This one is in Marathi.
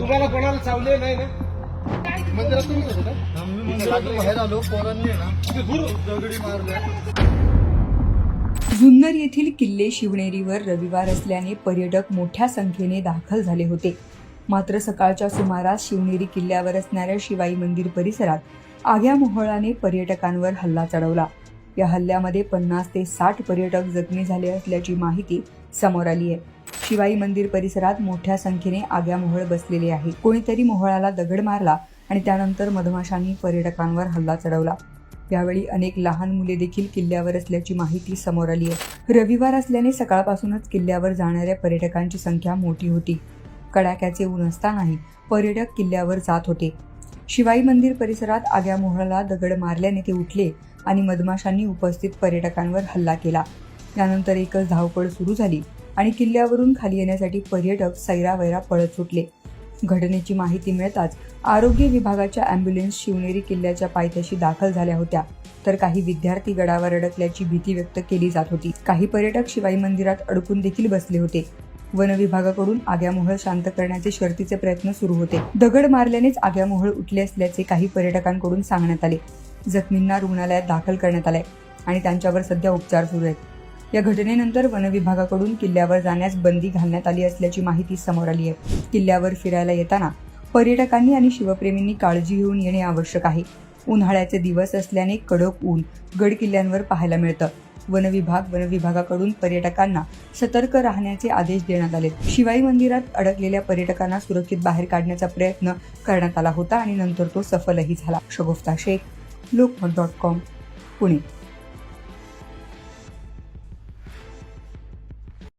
तुम्हाला कोणाला चावले नाही ना? मंदिरातून होतं का? आम्ही मंदिरातून बाहेर आलो पोरांनी ना ते दूर दगडी मारल्या. जुन्नर येथील किल्ले शिवनेरीवर रविवार असल्याने पर्यटक मोठ्या संख्येने दाखल झाले होते. मात्र सकाळच्या सुमारास शिवनेरी किल्ल्यावर असणाऱ्या शिवाई मंदिर परिसरात आग्या मोहळाने पर्यटकांवर हल्ला चढवला. या हल्ल्यामध्ये पन्नास ते साठ पर्यटक जखमी झाले असल्याची माहिती समोर आली आहे. शिवाई मंदिर परिसरात मोठ्या संख्येने आग्या मोहळ बसलेले आहे कोणीतरी मोहळाला दगड मारला आणि त्यानंतर मधमाशांनी पर्यटकांवर हल्ला चढवला. यावेळी अनेक लहान मुले देखील किल्ल्यावर असल्याची माहिती समोर आली आहे. रविवार असल्याने सकाळपासूनच किल्ल्यावर जाणाऱ्या पर्यटकांची संख्या मोठी होती. कडाक्याचे ऊन असतानाही पर्यटक किल्ल्यावर जात होते. शिवाई मंदिर परिसरात आग्या मोहळाला दगड मारल्याने ते उठले आणि मधमाशांनी उपस्थित पर्यटकांवर हल्ला केला. त्यानंतर एकच धावपळ सुरू झाली. आणि किल्ल्यावरून खाली येण्यासाठी पर्यटक सैरावैरा पळत सुटले. घटनेची माहिती मिळताच आरोग्य विभागाच्या अँब्युलन्स शिवनेरी किल्ल्याच्या पायथ्याशी दाखल झाल्या होत्या. तर काही विद्यार्थी गडावर अडकल्याची भीती व्यक्त केली जात होती. काही पर्यटक शिवाई मंदिरात अडकून देखील बसले होते. वन विभागाकडून आग्यामोहळ शांत करण्याचे शर्तीचे प्रयत्न सुरू होते. दगड मारल्यानेच आग्यामोहळ उठले असल्याचे काही पर्यटकांकडून सांगण्यात आले. जखमींना रुग्णालयात दाखल करण्यात आले आणि त्यांच्यावर सध्या उपचार सुरू आहेत. या घटनेनंतर वनविभागाकडून किल्ल्यावर जाण्यास बंदी घालण्यात आली असल्याची माहिती समोर आली आहे. किल्ल्यावर फिरायला येताना पर्यटकांनी आणि शिवप्रेमींनी काळजी घेऊन येणे आवश्यक आहे. उन्हाळ्याचे दिवस असल्याने कडक ऊन गड किल्ल्यांवर पाहायला मिळतं. वनविभाग वनविभागाकडून पर्यटकांना सतर्क राहण्याचे आदेश देण्यात आले शिवाई मंदिरात अडकलेल्या पर्यटकांना सुरक्षित बाहेर काढण्याचा प्रयत्न करण्यात आला होता आणि नंतर तो सफलही झाला. Shagufta Shaikh Lokmat dot com Pune.